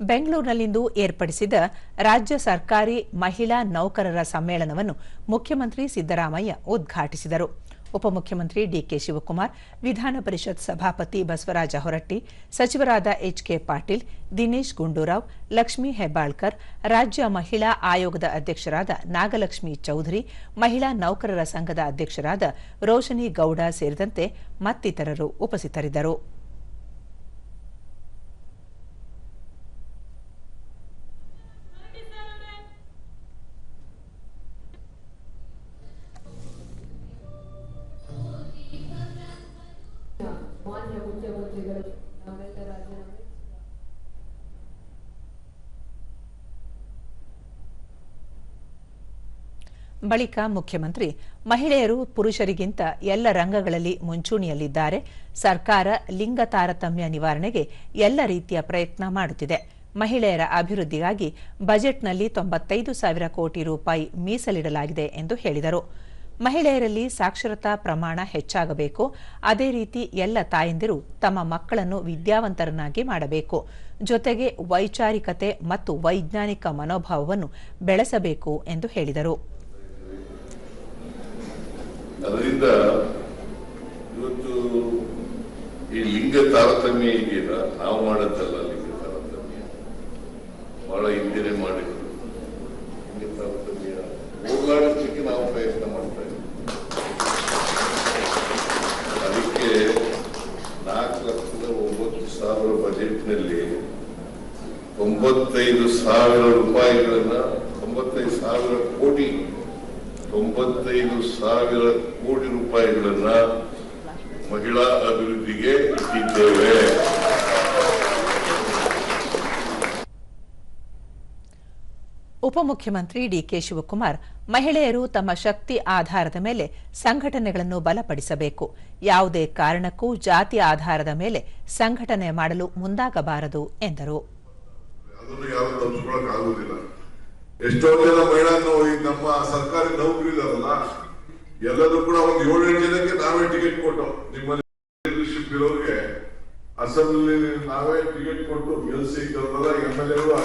ಬೆಂಗಳೂರಿನಲ್ಲಿಂದು ಏರ್ಪಡಿಸಿದ ರಾಜ್ಯ ಸರ್ಕಾರಿ ಮಹಿಳಾ ನೌಕರರ ಸಮ್ಮೇಳನವನ್ನು ಮುಖ್ಯಮಂತ್ರಿ ಸಿದ್ದರಾಮಯ್ಯ ಉದ್ಘಾಟಿಸಿದರು. ಉಪಮುಖ್ಯಮಂತ್ರಿ ಡಿಕೆ ಶಿವಕುಮಾರ್, ವಿಧಾನ ಪರಿಷತ್ ಸಭಾಪತಿ ಬಸವರಾಜ ಹೊರಟ್ಟಿ, ಸಚಿವರಾದ ಎಚ್ಕೆ ಪಾಟೀಲ್, ದಿನೇಶ್ ಗುಂಡೂರಾವ್, ಲಕ್ಷ್ಮೀ ಹೆಬ್ಬಾಳ್ಕರ್, ರಾಜ್ಯ ಮಹಿಳಾ ಆಯೋಗದ ಅಧ್ಯಕ್ಷರಾದ ನಾಗಲಕ್ಷ್ಮಿ ಚೌಧರಿ, ಮಹಿಳಾ ನೌಕರರ ಸಂಘದ ಅಧ್ಯಕ್ಷರಾದ ರೋಶನಿ ಗೌಡ ಸೇರಿದಂತೆ ಮತ್ತಿತರರು ಉಪಸ್ಥಿತರಿದ್ದರು. ಬಳಿಕ ಮುಖ್ಯಮಂತ್ರಿ, ಮಹಿಳೆಯರು ಪುರುಷರಿಗಿಂತ ಎಲ್ಲ ರಂಗಗಳಲ್ಲಿ ಮುಂಚೂಣಿಯಲ್ಲಿದ್ದಾರೆ. ಸರ್ಕಾರ ಲಿಂಗ ತಾರತಮ್ಯ ನಿವಾರಣೆಗೆ ಎಲ್ಲ ರೀತಿಯ ಪ್ರಯತ್ನ ಮಾಡುತ್ತಿದೆ. ಮಹಿಳೆಯರ ಅಭಿವೃದ್ಧಿಗಾಗಿ ಬಜೆಟ್ನಲ್ಲಿ ತೊಂಬತ್ತೈದು ಸಾವಿರ ಕೋಟಿ ರೂಪಾಯಿ ಮೀಸಲಿಡಲಾಗಿದೆ ಎಂದು ಹೇಳಿದರು. ಮಹಿಳೆಯರಲ್ಲಿ ಸಾಕ್ಷರತಾ ಪ್ರಮಾಣ ಹೆಚ್ಚಾಗಬೇಕು. ಅದೇ ರೀತಿ ಎಲ್ಲ ತಾಯಂದಿರು ತಮ್ಮ ಮಕ್ಕಳನ್ನು ವಿದ್ಯಾವಂತರನ್ನಾಗಿ ಮಾಡಬೇಕು. ಜೊತೆಗೆ ವೈಚಾರಿಕತೆ ಮತ್ತು ವೈಜ್ಞಾನಿಕ ಮನೋಭಾವವನ್ನು ಬೆಳೆಸಬೇಕು ಎಂದು ಹೇಳಿದರು. ಅದರಿಂದ ಇವತ್ತು ಈ ಲಿಂಗ ತಾರತಮ್ಯ ಇದೆಯಲ್ಲ, ನಾವು ಮಾಡದ್ದಲ್ಲ ಲಿಂಗ ತಾರತಮ್ಯ. ಬಹಳ ಹಿಂದೆನೆ ಮಾಡಿದ್ರು. ಲಿಂಗ ತಾರತಮ್ಯ ಹೋಗ್ಲಾಡಿಸ್ಲಿಕ್ಕೆ ನಾವು ಪ್ರಯತ್ನ ಮಾಡ್ತಾ ಇದ್ದೀವಿ ಅದಕ್ಕೆ ನಾಲ್ಕು ಲಕ್ಷದ ಒಂಬತ್ತು ಸಾವಿರ ಬಜೆಟ್ನಲ್ಲಿ ತೊಂಬತ್ತೈದು ಸಾವಿರ ರೂಪಾಯಿಗಳನ್ನ, ತೊಂಬತ್ತೈದು ಸಾವಿರ ಕೋಟಿ ತೊಂಬತ್ತೈದು ಸಾವಿರ ಕೋಟಿ ರೂಪಾಯಿಗಳನ್ನ ಮಹಿಳಾ ಅಭಿವೃದ್ಧಿಗೆ ಇಟ್ಟಿದ್ದೇವೆ. ಉಪಮುಖ್ಯಮಂತ್ರಿ ಡಿಕೆ ಶಿವಕುಮಾರ್ ಮಹಿಳೆಯರು ತಮ್ಮ ಶಕ್ತಿ ಆಧಾರದ ಮೇಲೆ ಸಂಘಟನೆಗಳನ್ನು ಬಲಪಡಿಸಬೇಕು. ಯಾವುದೇ ಕಾರಣಕ್ಕೂ ಜಾತಿ ಆಧಾರದ ಮೇಲೆ ಸಂಘಟನೆ ಮಾಡಲು ಮುಂದಾಗಬಾರದು ಎಂದರು. ಎಷ್ಟೋ ಜನ ಮಹಿಳಾ ನೋವು ನಮ್ಮ ಸರ್ಕಾರಿ ನೌಕರಿ ಇದಾರಲ್ಲ, ಎಲ್ಲರೂ ಕೂಡ ಒಂದು ಏಳೆಂಟು ಜನಕ್ಕೆ ನಾವೇ ಟಿಕೆಟ್ ಕೊಟ್ಟು, ನಿಮ್ಮಲ್ಲಿ ಇರೋರಿಗೆ ಅಸೆಂಬ್ಲಿ ನಾವೇ ಟಿಕೆಟ್ ಕೊಟ್ಟು ಗೆಲ್ಸಿ ಎಂ ಎಲ್ ಎಗಳು